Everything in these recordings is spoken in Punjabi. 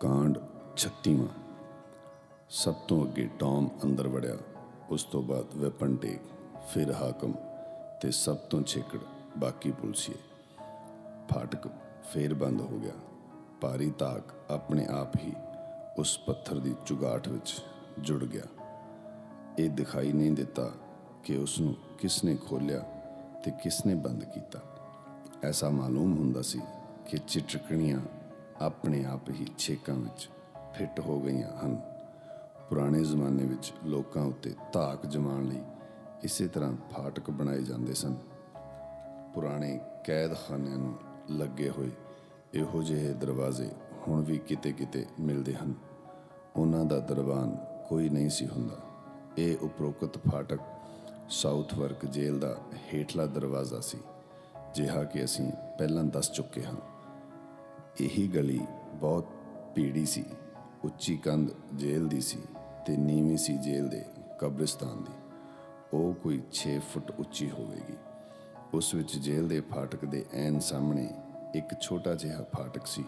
ਕਾਂਡ 36ਵਾਂ ਸਭ ਤੋਂ ਅੱਗੇ ਟੌਮ ਅੰਦਰ ਵੜਿਆ, ਉਸ ਤੋਂ ਬਾਅਦ ਵੈਪਨ ਟੇਕ, ਫਿਰ ਹਾਕਮ ਤੇ ਸਭ ਤੋਂ ਛੇਕੜ ਬਾਕੀ ਪੁਲਸੀਏ। ਫਾਟਕ ਫੇਰ ਬੰਦ ਹੋ ਗਿਆ। ਭਾਰੀ ਤਾਕ ਆਪਣੇ ਆਪ ਹੀ ਉਸ ਪੱਥਰ ਦੀ ਚੁਗਾਠ ਵਿੱਚ ਜੁੜ ਗਿਆ। ਇਹ ਦਿਖਾਈ ਨਹੀਂ ਦਿੱਤਾ ਕਿ ਉਸ ਨੂੰ ਕਿਸ ਨੇ ਖੋਲਿਆ ਤੇ ਕਿਸ ਨੇ ਬੰਦ ਕੀਤਾ। ਐਸਾ ਮਾਲੂਮ ਹੁੰਦਾ ਸੀ ਕਿ ਚਿਟਕਣੀਆਂ ਆਪਣੇ ਆਪ ਹੀ ਛੇਕਾਂ ਵਿੱਚ ਫਿੱਟ ਹੋ ਗਈਆਂ ਹਨ। ਪੁਰਾਣੇ ਜ਼ਮਾਨੇ ਵਿੱਚ ਲੋਕਾਂ ਉੱਤੇ ਧਾਕ ਜਮਾਉਣ ਲਈ ਇਸੇ ਤਰ੍ਹਾਂ ਫਾਟਕ ਬਣਾਏ ਜਾਂਦੇ ਸਨ। ਪੁਰਾਣੇ ਕੈਦਖਾਨਿਆਂ ਨੂੰ ਲੱਗੇ ਹੋਏ ਇਹੋ ਜਿਹੇ ਦਰਵਾਜ਼ੇ ਹੁਣ ਵੀ ਕਿਤੇ-ਕਿਤੇ ਮਿਲਦੇ ਹਨ। ਉਹਨਾਂ ਦਾ ਦਰਬਾਨ ਕੋਈ ਨਹੀਂ ਸੀ ਹੁੰਦਾ। ਇਹ ਉਪਰੋਕਤ ਫਾਟਕ ਸਾਊਥ ਵਰਕ ਜੇਲ੍ਹ ਦਾ ਹੇਠਲਾ ਦਰਵਾਜ਼ਾ ਸੀ, ਜਿਹਾ ਕਿ ਅਸੀਂ ਪਹਿਲਾਂ ਦੱਸ ਚੁੱਕੇ ਹਾਂ। ਇਹੀ ਗਲੀ ਬਹੁਤ ਭੀੜੀ ਸੀ, ਉੱਚੀ ਕੰਧ ਜੇਲ੍ਹ ਦੀ ਸੀ ਤੇ ਨੀਵੀਂ ਸੀ ਜੇਲ੍ਹ ਦੇ ਕਬਰਿਸਤਾਨ ਦੀ। ਉਹ ਕੋਈ 6 ਫੁੱਟ ਉੱਚੀ ਹੋਵੇਗੀ। ਉਸ ਵਿੱਚ ਜੇਲ੍ਹ ਦੇ ਫਾਟਕ ਦੇ ਐਨ ਸਾਹਮਣੇ ਇੱਕ ਛੋਟਾ ਜਿਹਾ ਫਾਟਕ ਸੀ।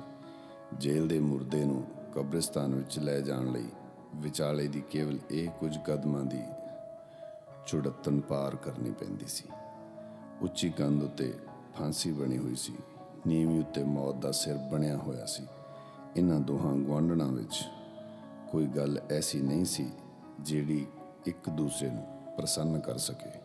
ਜੇਲ੍ਹ ਦੇ ਮੁਰਦੇ ਨੂੰ ਕਬਰਿਸਤਾਨ ਵਿੱਚ ਲੈ ਜਾਣ ਲਈ ਵਿਚਾਲੇ ਦੀ ਕੇਵਲ ਇਹ ਕੁਝ ਕਦਮਾਂ ਦੀ ਚੁੜਤਨ ਪਾਰ ਕਰਨੀ ਪੈਂਦੀ ਸੀ। ਉੱਚੀ ਕੰਧ ਉੱਤੇ ਫਾਂਸੀ ਬਣੀ ਹੋਈ ਸੀ। ਨੀਵੀਂ ਉੱਤੇ ਮੌਤ ਦਾ ਸਿਰ ਬਣਿਆ ਹੋਇਆ ਸੀ। ਇਹਨਾਂ ਦੋਹਾਂ ਗੁਆਂਢਣਾਂ ਵਿੱਚ ਕੋਈ ਗੱਲ ਐਸੀ ਨਹੀਂ ਸੀ ਜਿਹੜੀ ਇੱਕ ਦੂਸਰੇ ਨੂੰ ਪ੍ਰਸੰਨ ਕਰ ਸਕੇ।